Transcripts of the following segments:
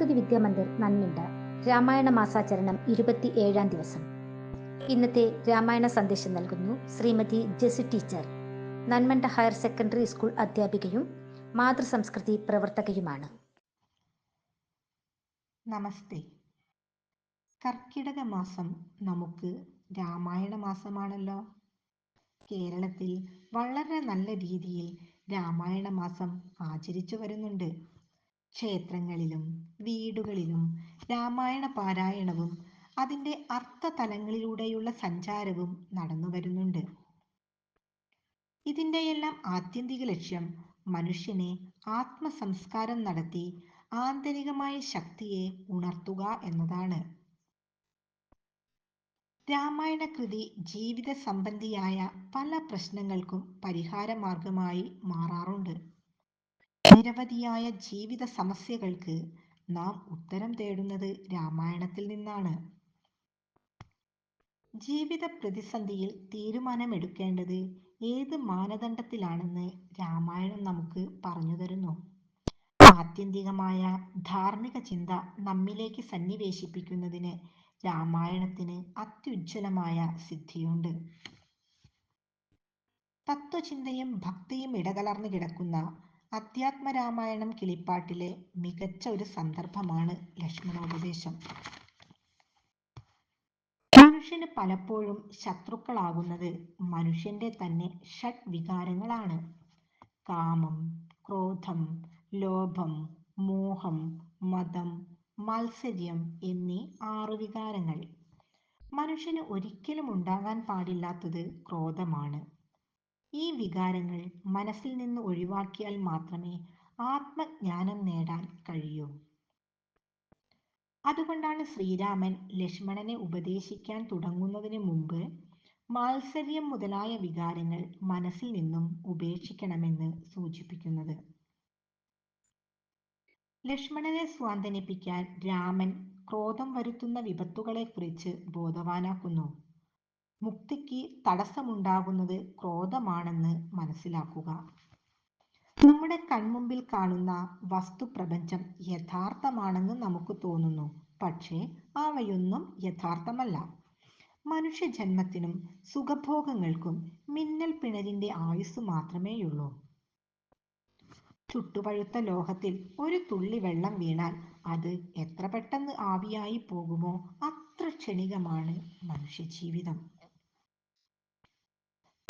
സരസ്വതി വിദ്യാമന്ദിർ നന്ദിണ്ട് രാമായണ മാസാചരണം ഇരുപത്തി ഏഴാം ദിവസം. ഇന്നത്തെ രാമായണ സന്ദേശം നൽകുന്നു Shrimati Jessy teacher. Nanmanda higher secondary school അധ്യാപികയും മാതൃസംസ്കൃതി പ്രവർത്തകയുമാണ്. നമസ്തേ. കർക്കിടക മാസം നമുക്ക് രാമായണ മാസമാണല്ലോ. കേരളത്തിൽ വളരെ നല്ല രീതിയിൽ രാമായണ മാസം ആചരിച്ചു വരുന്നുണ്ട്. ക്ഷേത്രങ്ങളിലും വീടുകളിലും രാമായണ പാരായണവും അതിന്റെ അർത്ഥതലങ്ങളിലൂടെയുള്ള സഞ്ചാരവും നടന്നു വരുന്നുണ്ട്. ഇതിന്റെയെല്ലാം ആത്യന്തിക ലക്ഷ്യം മനുഷ്യനെ ആത്മസംസ്കാരം നടത്തി ആന്തരികമായ ശക്തിയെ ഉണർത്തുക എന്നതാണ്. രാമായണ കൃതി ജീവിത സംബന്ധിയായ പല പ്രശ്നങ്ങൾക്കും പരിഹാര മാർഗമായി മാറാറുണ്ട്. നിരവധിയായ ജീവിത സമസ്യകൾക്ക് നാം ഉത്തരം തേടുന്നത് രാമായണത്തിൽ നിന്നാണ്. ജീവിത പ്രതിസന്ധിയിൽ തീരുമാനമെടുക്കേണ്ടത് ഏത് മാനദണ്ഡത്തിലാണെന്ന് രാമായണം നമുക്ക് പറഞ്ഞു തരുന്നു. ആത്യന്തികമായ ധാർമ്മിക ചിന്ത നമ്മിലേക്ക് സന്നിവേശിപ്പിക്കുന്നതിന് രാമായണത്തിന് അത്യുജ്വലമായ സിദ്ധിയുണ്ട്. തത്വചിന്തയും ഭക്തിയും ഇടകലർന്നു കിടക്കുന്ന അധ്യാത്മരാമായണം കിളിപ്പാട്ടിലെ മികച്ച ഒരു സന്ദർഭമാണ് ലക്ഷ്മണോപദേശം. മനുഷ്യന് പലപ്പോഴും ശത്രുക്കളാകുന്നത് മനുഷ്യന്റെ തന്നെ ഷഡ് വികാരങ്ങളാണ് കാമം ക്രോധം ലോഭം മോഹം മതം മത്സര്യം എന്നീ ആറു വികാരങ്ങൾ. മനുഷ്യന് ഒരിക്കലും ഉണ്ടാകാൻ പാടില്ലാത്തത് ക്രോധമാണ്. ഈ വികാരങ്ങൾ മനസ്സിൽ നിന്ന് ഒഴിവാക്കിയാൽ മാത്രമേ ആത്മജ്ഞാനം നേടാൻ കഴിയൂ. അതുകൊണ്ടാണ് ശ്രീരാമൻ ലക്ഷ്മണനെ ഉപദേശിക്കാൻ തുടങ്ങുന്നതിന് മുമ്പ് മാത്സര്യം മുതലായ വികാരങ്ങൾ മനസ്സിൽ നിന്നും ഉപേക്ഷിക്കണമെന്ന് സൂചിപ്പിക്കുന്നത്. ലക്ഷ്മണനെ സ്വാന്തനിപ്പിക്കാൻ രാമൻ ക്രോധം വരുത്തുന്ന വിപത്തുകളെക്കുറിച്ച് ബോധവാനാക്കുന്നു. മുക്തിക്ക് തടസ്സമുണ്ടാകുന്നത് ക്രോധമാണെന്ന് മനസ്സിലാക്കുക. നമ്മുടെ കൺമുമ്പിൽ കാണുന്ന വസ്തുപ്രപഞ്ചം യഥാർത്ഥമാണെന്ന് നമുക്ക് തോന്നുന്നു. പക്ഷേ അവയൊന്നും യഥാർത്ഥമല്ല. മനുഷ്യ ജന്മത്തിനും സുഖഭോഗങ്ങൾക്കും മിന്നൽ പിണരിന്റെ ആയുസ് മാത്രമേയുള്ളൂ. ചുട്ടുപഴുത്ത ലോഹത്തിൽ ഒരു തുള്ളി വെള്ളം വീണാൽ അത് എത്ര പെട്ടെന്ന് ആവിയായി പോകുമോ? അത്ര ക്ഷണികമാണ് മനുഷ്യജീവിതം.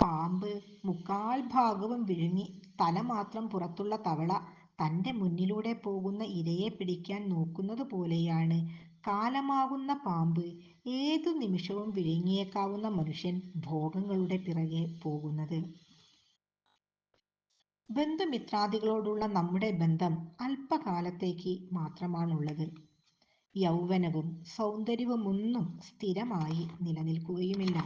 പാമ്പ് മുക്കാൽ ഭാഗവും വിഴുങ്ങി തല മാത്രം പുറത്തുള്ള തവള തന്റെ മുന്നിലൂടെ പോകുന്ന ഇരയെ പിടിക്കാൻ നോക്കുന്നത് പോലെയാണ്. കാലമാകുന്ന പാമ്പ് ഏതു നിമിഷവും വിഴുങ്ങിയേക്കാവുന്ന മനുഷ്യൻ ഭോഗങ്ങളുടെ പിറകെ പോകുന്നത്. ബന്ധുമിത്രാദികളോടുള്ള നമ്മുടെ ബന്ധം അല്പകാലത്തേക്ക് മാത്രമാണുള്ളത്. യൗവനവും സൗന്ദര്യവുമൊന്നും സ്ഥിരമായി നിലനിൽക്കുകയുമില്ല.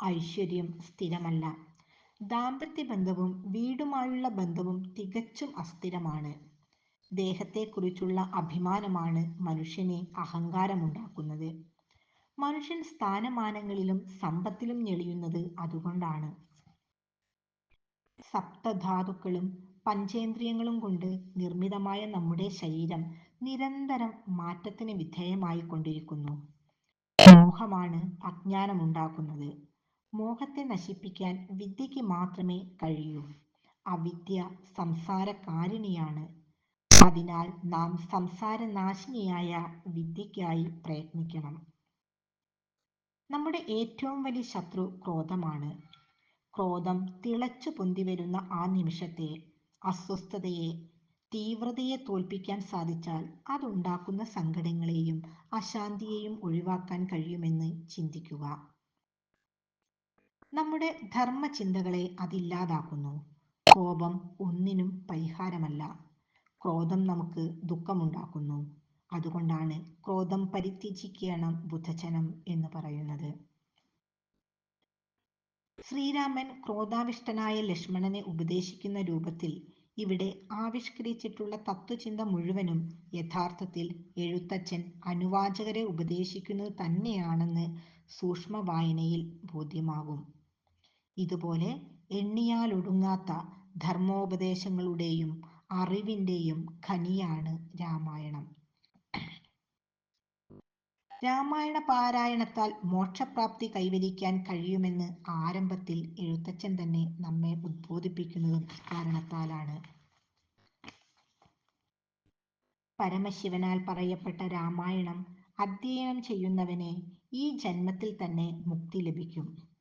ഐശ്വര്യം സ്ഥിരമല്ല. ദാമ്പത്യ ബന്ധവും വീടുമായുള്ള ബന്ധവും തികച്ചും അസ്ഥിരമാണ്. ദേഹത്തെക്കുറിച്ചുള്ള അഭിമാനമാണ് മനുഷ്യനെ അഹങ്കാരമുണ്ടാക്കുന്നത്. മനുഷ്യൻ സ്ഥാനമാനങ്ങളിലും സമ്പത്തിലും ഞെളിയുന്നത് അതുകൊണ്ടാണ്. സപ്തധാതുക്കളും പഞ്ചേന്ദ്രിയങ്ങളും കൊണ്ട് നിർമ്മിതമായ നമ്മുടെ ശരീരം നിരന്തരം മാറ്റത്തിന് വിധേയമായി കൊണ്ടിരിക്കുന്നു മോഹമാണ് അജ്ഞാനമുണ്ടാക്കുന്നത്. മോഹത്തെ നശിപ്പിക്കാൻ വിദ്യയ്ക്ക് മാത്രമേ കഴിയൂ. അവിദ്യ സംസാരകാരിണിയാണ്. അതിനാൽ നാം സംസാരനാശിനിയായ വിദ്യയ്ക്കായി പ്രയത്നിക്കണം. നമ്മുടെ ഏറ്റവും വലിയ ശത്രു ക്രോധമാണ്. ക്രോധം തിളച്ചു പൊന്തി വരുന്ന ആ നിമിഷത്തെ അസ്വസ്ഥതയെ തീവ്രതയെ തോൽപ്പിക്കാൻ സാധിച്ചാൽ അതുണ്ടാക്കുന്ന സങ്കടങ്ങളെയും അശാന്തിയെയും ഒഴിവാക്കാൻ കഴിയുമെന്ന് ചിന്തിക്കുക. നമ്മുടെ ധർമ്മചിന്തകളെ അതില്ലാതാക്കുന്നു. കോപം ഒന്നിനും പരിഹാരമല്ല. ക്രോധം നമുക്ക് ദുഃഖമുണ്ടാക്കുന്നു. അതുകൊണ്ടാണ് ക്രോധം പരിത്യജിക്കണം ബുദ്ധജനം എന്ന് പറയുന്നത്. ശ്രീരാമൻ ക്രോധാവിഷ്ടനായ ലക്ഷ്മണനെ ഉപദേശിക്കുന്ന രൂപത്തിൽ ഇവിടെ ആവിഷ്കരിച്ചിട്ടുള്ള തത്വചിന്ത മുഴുവനും യഥാർത്ഥത്തിൽ എഴുത്തച്ഛൻ അനുവാചകരെ ഉപദേശിക്കുന്നത് തന്നെയാണെന്ന് സൂക്ഷ്മ വായനയിൽ ബോധ്യമാകും. ഇതുപോലെ എണ്ണിയാലൊടുങ്ങാത്ത ധർമ്മോപദേശങ്ങളുടെയും അറിവിന്റെയും ഖനിയാണ് രാമായണം. രാമായണ പാരായണത്താൽ മോക്ഷപ്രാപ്തി കൈവരിക്കാൻ കഴിയുമെന്ന് ആരംഭത്തിൽ എഴുത്തച്ഛൻ തന്നെ നമ്മെ ഉദ്ബോധിപ്പിക്കുന്നതും ഇക്കാരണത്താലാണ്. പരമശിവനാൽ പറയപ്പെട്ട രാമായണം അധ്യയനം ചെയ്യുന്നവനെ ഈ ജന്മത്തിൽ തന്നെ മുക്തി ലഭിക്കും.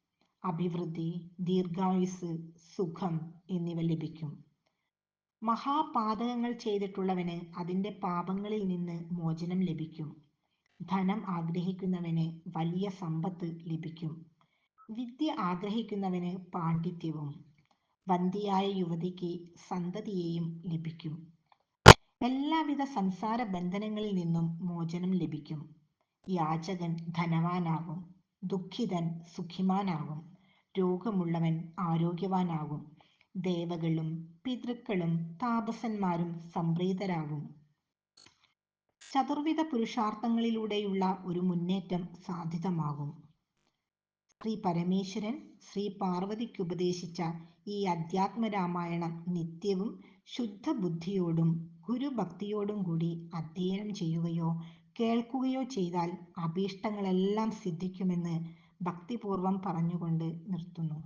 അഭിവൃദ്ധി, ദീർഘായുസ് സുഖം എന്നിവ ലഭിക്കും. മഹാപാതകങ്ങൾ ചെയ്തിട്ടുള്ളവന് അതിന്റെ പാപങ്ങളിൽ നിന്ന് മോചനം ലഭിക്കും. ധനം ആഗ്രഹിക്കുന്നവന് വലിയ സമ്പത്ത് ലഭിക്കും. വിദ്യ ആഗ്രഹിക്കുന്നവന് പാണ്ഡിത്യവും, വന്ധ്യയായ യുവതിക്ക് സന്തതിയെയും ലഭിക്കും. എല്ലാവിധ സംസാര ബന്ധനങ്ങളിൽ നിന്നും മോചനം ലഭിക്കും. യാചകൻ ധനവാനാകും. ദുഃഖിതൻ സുഖിമാനാകും. രോഗമുള്ളവൻ ആരോഗ്യവാനാകും. ദേവകളും പിതൃക്കളും താപസന്മാരും സംപ്രീതരാകും. ചതുർവിധ പുരുഷാർത്ഥങ്ങളിലൂടെയുള്ള ഒരു മുന്നേറ്റം സാധ്യതമാകും ശ്രീ പരമേശ്വരൻ ശ്രീ പാർവതിക്ക് ഉപദേശിച്ച ഈ അധ്യാത്മരാമായണം നിത്യവും ശുദ്ധ ബുദ്ധിയോടും ഗുരുഭക്തിയോടും കൂടി അധ്യയനം ചെയ്യുകയോ കേൾക്കുകയോ ചെയ്താൽ അഭീഷ്ടങ്ങളെല്ലാം സിദ്ധിക്കുമെന്ന് ഭക്തിപൂർവം പറഞ്ഞുകൊണ്ട് നിർത്തുന്നു.